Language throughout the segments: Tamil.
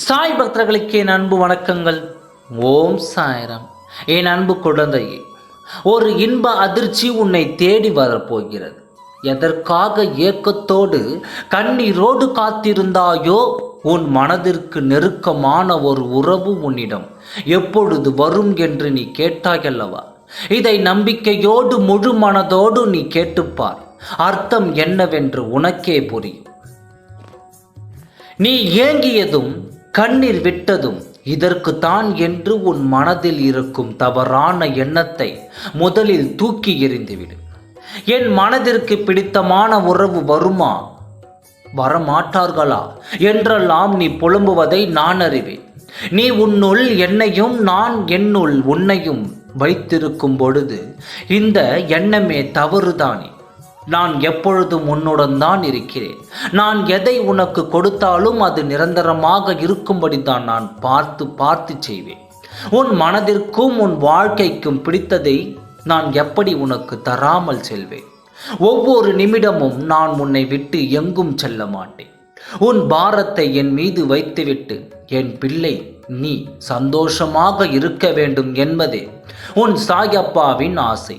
சாய் பக்தர்களுக்கு என் அன்பு வணக்கங்கள். ஓம் சாயரம். என் அன்பு குழந்தையே ஒரு இன்ப அதிர்ச்சி உன்னை தேடி வரப்போகிறது. எதற்காக ஏக்கத்தோடு கண்ணீரோடு காத்திருந்தாயோ உன் மனதிற்கு நெருக்கமான ஒரு உறவு உன்னிடம் எப்பொழுது வரும் என்று நீ கேட்டாயல்லவா? இதை நம்பிக்கையோடு முழு மனதோடு நீ கேட்டுப்பார். அர்த்தம் என்னவென்று உனக்கே புரியும். நீ ஏங்கியதும் கண்ணீர் விட்டதும் இதற்குத்தான் என்று உன் மனதில் இருக்கும் தவறான எண்ணத்தை முதலில் தூக்கி எறிந்துவிடு. என் மனதிற்கு பிடித்தமான உறவு வருமா? வரமாட்டார்களா? என்றெல்லாம் நீ புலம்புவதை நான் அறிவேன். நீ உன்னுள் என்னையும் நான் என்னுள் உன்னையும் வைத்திருக்கும் பொழுது இந்த எண்ணமே தவறுதானே? நான் எப்பொழுதும் உன்னுடன் தான் இருக்கிறேன். நான் எதை உனக்கு கொடுத்தாலும் அது நிரந்தரமாக இருக்கும்படி தான் நான் பார்த்து பார்த்து செய்வேன். உன் மனதிற்கும் உன் வாழ்க்கைக்கும் பிடித்ததை நான் எப்படி உனக்கு தராமல் செல்வேன்? ஒவ்வொரு நிமிடமும் நான் உன்னை விட்டு எங்கும் செல்ல மாட்டேன். உன் பாரத்தை என் மீது வைத்துவிட்டு என் பிள்ளை நீ சந்தோஷமாக இருக்க வேண்டும் என்பதே உன் சாயப்பாவின் ஆசை.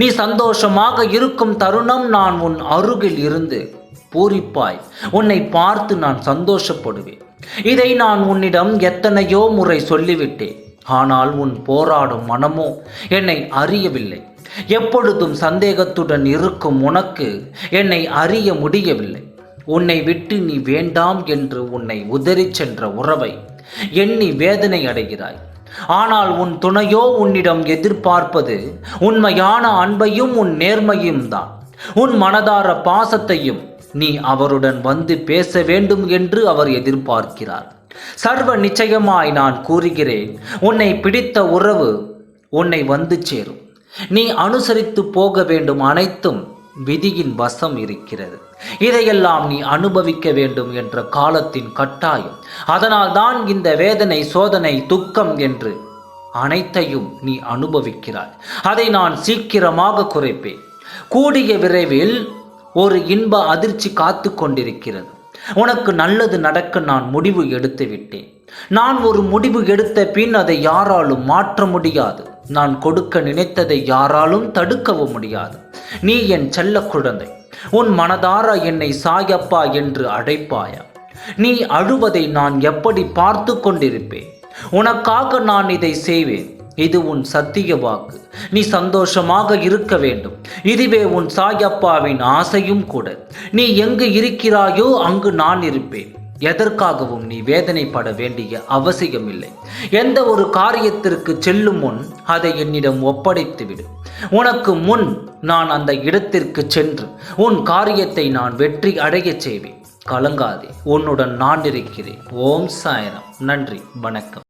நீ சந்தோஷமாக இருக்கும் தருணம் நான் உன் அருகில் இருந்து பூரிப்பாய். உன்னை பார்த்து நான் சந்தோஷப்படுவேன். இதை நான் உன்னிடம் எத்தனையோ முறை சொல்லிவிட்டேன். ஆனால் உன் போராடும் மனமோ என்னை அறியவில்லை. எப்பொழுதும் சந்தேகத்துடன் இருக்கும் உனக்கு என்னை அறிய முடியவில்லை. உன்னை விட்டு நீ வேண்டாம் என்று உன்னை உதறிச் சென்ற உறவை எண்ணி வேதனை அடைகிறாய். ஆனால் உன் துணையோ உன்னிடம் எதிர்பார்ப்பது உண்மையான அன்பையும் உன் நேர்மையும் தான். உன் மனதார பாசத்தையும் நீ அவருடன் வந்து பேச வேண்டும் என்று அவர் எதிர்பார்க்கிறார். சர்வ நிச்சயமாய் நான் கூறுகிறேன் உன்னை பிடித்த உறவு உன்னை வந்து சேரும். நீ அனுசரித்து போக வேண்டும் அனைத்தும் விதியின் வசம் இருக்கிறது. இதையெல்லாம் நீ அனுபவிக்க வேண்டும் என்ற காலத்தின் கட்டாயம். அதனால் தான் இந்த வேதனை சோதனை துக்கம் என்று அனைத்தையும் நீ அனுபவிக்கிறாய். அதை நான் சீக்கிரமாக குறைப்பேன். கூடிய விரைவில் ஒரு இன்ப அதிர்ச்சி காத்து கொண்டிருக்கிறது. உனக்கு நல்லது நடக்க நான் முடிவு எடுத்து விட்டேன் நான் ஒரு முடிவு எடுத்த பின் அதை யாராலும் மாற்ற முடியாது. நான் கொடுக்க நினைத்ததை யாராலும் தடுக்கவும் முடியாது. நீ என் செல்ல குழந்தை உன் மனதார என்னை சாயப்பா என்று அழைப்பாயா நீ அழுவதை நான் எப்படி பார்த்து கொண்டிருப்பேன்? உனக்காக நான் இதை செய்வேன். இது உன் சத்திய வாக்கு. நீ சந்தோஷமாக இருக்க வேண்டும். இதுவே உன் சாயப்பாவின் ஆசையும் கூட. நீ எங்கு இருக்கிறாயோ அங்கு நான் இருப்பேன். எதற்காகவும் நீ வேதனைப்பட வேண்டிய அவசியமில்லை. எந்த ஒரு காரியத்திற்கு செல்லும் முன் அதை என்னிடம் ஒப்படைத்துவிடு. உனக்கு முன் நான் அந்த இடத்திற்கு சென்று உன் காரியத்தை நான் வெற்றி அடையச் செய்வேன். கலங்காதே உன்னுடன் நான் இருக்கிறேன். ஓம் சாயனம் நன்றி வணக்கம்.